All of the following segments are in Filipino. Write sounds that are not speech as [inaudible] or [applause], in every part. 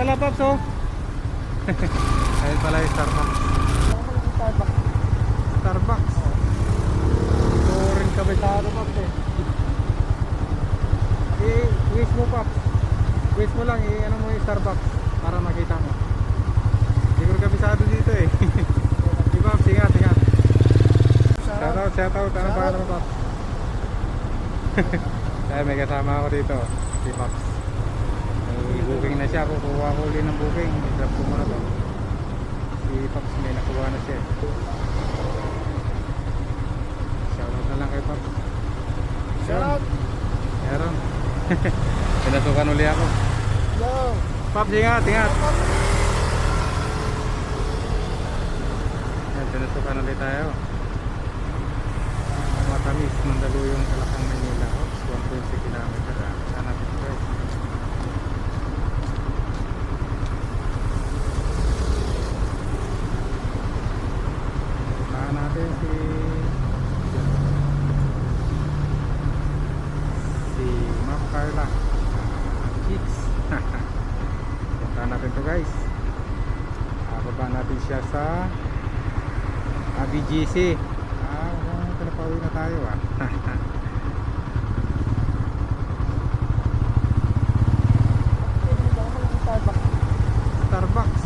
pala Pops oh. [laughs] Ayun pala yung Starbucks. Starbucks. Ito rin kabisado Pops eh. Eh, wish mo Pops. Wish mo lang, eh, ano mo yung Starbucks para makita mo. Siguro kabisado dito eh. [laughs] Di Pops, ingat, ingat. Shout out, shout out. Ano pa mo Pops? Kaya may kasama ako dito. Si Pops. Booking na siya. Kukuha ko ulit ng booking. I-drop ko muna to. Si Pops may nakuha na siya. Shoutout na lang kay Pops. Shoutout! Meron. [laughs] Pinasukan uli ako. Yo! Pops, ingat, ingat. Yan, pinasukan ulit tayo. Matamis, Mandaluyong, Kalakang, Manila. Oops, 1.6 kilometer. Ah. Saan natin ito guys? Puntahan natin si... Si Ma'am Carla. Ah, Chicks. Puntahan natin to guys. Ah, baba natin siya sa ah, BGC. Ah, pinapauwi na tayo ah. Starbucks.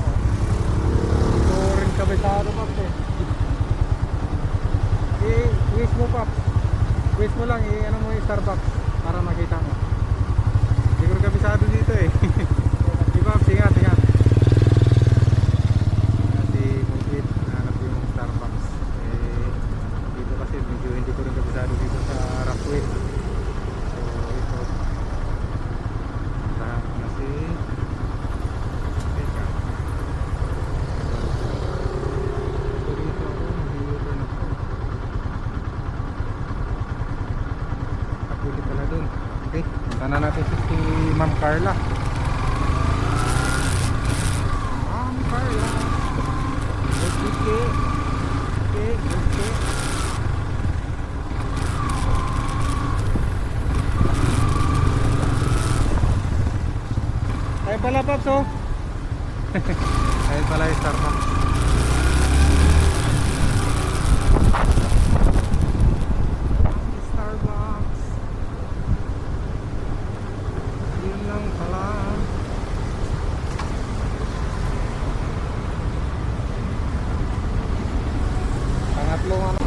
Ito rin kabisado Pops eh. Eh, wish mo Pops. Wish mo lang eh, ano mo yung Starbucks para makita mo. Siguro kabisado dito eh. [laughs] Di Pops, ingat, ingat. Kasi Mugit, hanap yung Starbucks. Eh, dito kasi medyo hindi ko rin kabisado dito sa Rockaway. So, ito. Puntahan ko na si... Teka. Ito dito ako, nag-u-turn ako. Kapuli pala dun. Okay, punta na natin si, Ma'am Carla. Ma'am Carla. Okay, okay. Okay, okay. Ayun pala Pops oh. [laughs] Ayun pala yung Starbucks. Starbucks. Yun lang pala. Pangatlong ano.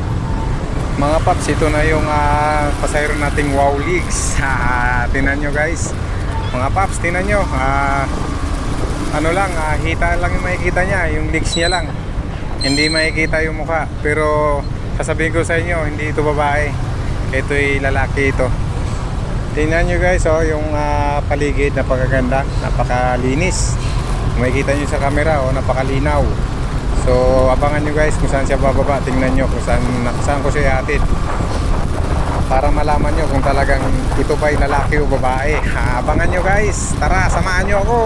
Mga paps, ito na yung uh, pasayro nating Wow Leagues. [laughs] Ah, tinan nyo guys. Mga paps, tinan nyo. Ah, ano lang, ah, hita lang yung makikita niya, yung legs niya lang. Hindi makikita yung mukha. Pero sasabihin ko sa inyo, hindi ito babae. Ito'y lalaki ito. Tingnan nyo guys, oh, yung ah, paligid, napakaganda, napakalinis. Makikita nyo sa camera, oh, napakalinaw. So, abangan nyo guys kung saan siya bababa. Tingnan nyo kung saan, saan ko siya ihatid. Para malaman nyo kung talagang ito ba'y lalaki o babae. Ha, abangan nyo guys. Tara, samahan nyo ako.